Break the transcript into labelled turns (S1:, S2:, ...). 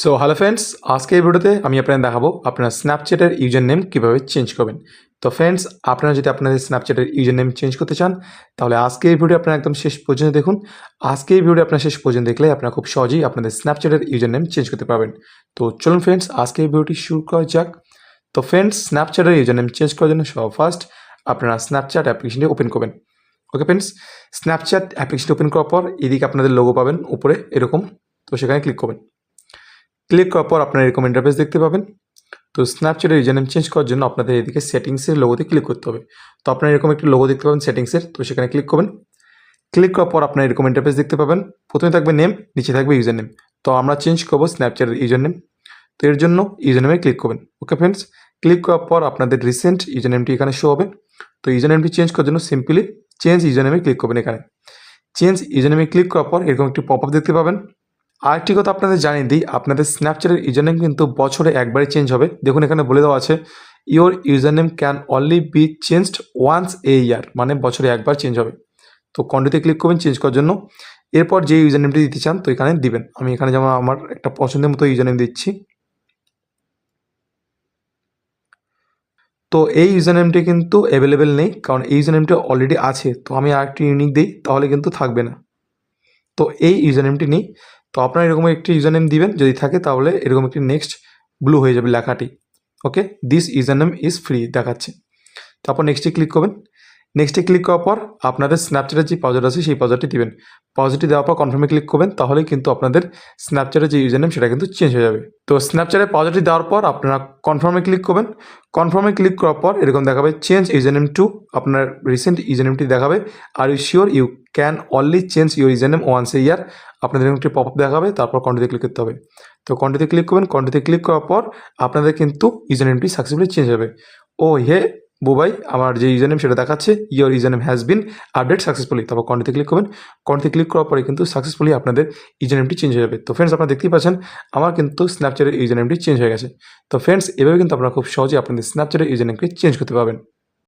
S1: So hello friends আজকে এই ভিডিওতে আমি আপনাদের দেখাবো আপনার স্ন্যাপচ্যাটের ইউজার নেম কীভাবে চেঞ্জ করবেন। তো ফ্রেন্ডস আপনারা যদি আপনাদের স্ন্যাপচ্যাটের ইউজার নেম চেঞ্জ করতে চান, তাহলে আজকে এই ভিডিও আপনারা একদম শেষ পর্যন্ত দেখুন। আজকে এই ভিডিও আপনার শেষ পর্যন্ত দেখলে আপনারা খুব সহজেই আপনাদের স্ন্যাপচ্যাটের ইউজার নেম চেঞ্জ করতে পারবেন। তো চলুন ফ্রেন্ডস আজকে এই ভিডিওটি শুরু করা যাক। তো ফ্রেন্ডস স্ন্যাপচ্যাটের ইউজার নেম চেঞ্জ করার জন্য সব ফার্স্ট আপনারা স্ন্যাপচ্যাট অ্যাপ্লিকেশনটি ওপেন করবেন। ওকে ফ্রেন্ডস স্ন্যাপচ্যাট অ্যাপ্লিকেশনটি ওপেন করার পর এদিকে আপনাদের লোগো পাবেন, উপরে এরকম। তো সেখানে ক্লিক করবেন। ক্লিক করার পর আপনার এরকম ইন্টারফেস দেখতে পাবেন। তো স্ন্যাপচ্যাটের ইউজার নেম চেঞ্জ করার জন্য আপনাদের এদিকে সেটিংসের লোগোতে ক্লিক করতে হবে। তো আপনার এরকম একটি লোগো দেখতে পাবেন সেটিংসের তো সেখানে ক্লিক করবেন। ক্লিক করার পর আপনার এরকম ইন্টারফেস দেখতে পাবেন। প্রথমে থাকবে নেম নিচে থাকবে ইউজার নেম তো আমরা চেঞ্জ করব স্ন্যাপচ্যাটের ইউজার নেম তো এর জন্য ইউজার নেমে ক্লিক করবেন। ওকে ফ্রেন্ডস ক্লিক করার পর আপনাদের রিসেন্ট ইউজার নেমটি এখানে শো হবে। তো ইউজার নেমটি চেঞ্জ করার জন্য সিম্পলি চেঞ্জ ইউজার নেমে ক্লিক করবেন এখানে। চেঞ্জ ইউজার নেমে ক্লিক করার পর এরকম একটি পপ আপ দেখতে পাবেন। আরেকটি কথা আপনাদের জানিয়ে দিই, আপনাদের স্ন্যাপচ্যাটের ইউজার নেম কিন্তু বছরে একবারই চেঞ্জ হবে। দেখুন, এখানে বলে দেওয়া আছে your user name can only be changed once a year মানে বছরে একবার চেঞ্জ হবে। তো কন্টিতে ক্লিক করবেন চেঞ্জ করার জন্য। এরপর যে ইউজার নেমটি দিতে চান, তো এখানে দিবেন। আমি এখানে যেমন আমার একটা পছন্দের মতো ইউজার নেম দিচ্ছি। তো এই ইউজার নেমটি কিন্তু অ্যাভেলেবেল নেই, কারণ এই ইউজার নেমটি অলরেডি আছে। তো আমি আরেকটি ইউনিক দিই, তাহলে কিন্তু থাকবে না। তো এই ইউজার নেমটি নেই। তো আপনারা এরকম একটি ইউজার নেম দিবেন, যদি থাকে তাহলে এরকম একটি নেক্সট ব্লু হয়ে যাবে লেখাটি okay this user name is free দেখাচ্ছে। তারপর নেক্সটে ক্লিক করবেন। নেক্সটে ক্লিক করার পর আপনাদের স্ন্যাপচ্যাটের যে পাউজার আছে, সেই পাউজারটি দিবেন। পাউজারটি দেওয়ার পর কনফার্মে ক্লিক করবেন তাহলে কিন্তু আপনাদের স্ন্যাপচ্যাটের যে ইউজার নেম সেটা কিন্তু চেঞ্জ হয়ে যাবে। তো স্ন্যাপচ্যাটের পাউজারটি দেওয়ার পর আপনারা কনফার্মে ক্লিক করবেন। কনফার্মে ক্লিক করার পর এরকম দেখাবে চেঞ্জ ইউজার নেম টু আপনার রিসেন্ট ইউজার নেমটি দেখাবে। Are you sure you can only change your user name once a year আপনাদের একটি পপ আপ দেখাবে, তারপর কন্টিতে ক্লিক করতে হবে। তো কন্টিতে ক্লিক করবেন কন্টিতে ক্লিক করার পর আপনাদের কিন্তু ইউজার নেমটি সাকসেসফুলি চেঞ্জ হবে ও হে বুবাই, আমার যে ইউজার নেম সেটা দেখাচ্ছে your user name has been updated successfully তারপর কন্টিতে ক্লিক করবেন। কন্টিতে ক্লিক করার পরে কিন্তু সাকসেসফুলি আপনাদের ইউজার নেমটি চেঞ্জ হয়ে যাবে। তো ফ্রেন্ডস আপনারা দেখতেই পাচ্ছেন, আমার কিন্তু স্ন্যাপচ্যাটের ইউজার নেমটি চেঞ্জ হয়ে গেছে। তো ফ্রেন্ডস এভাবে কিন্তু আপনারা খুব সহজে আপনাদের স্ন্যাপচ্যাটের ইউজার নেমকে চেঞ্জ করতে পারবেন।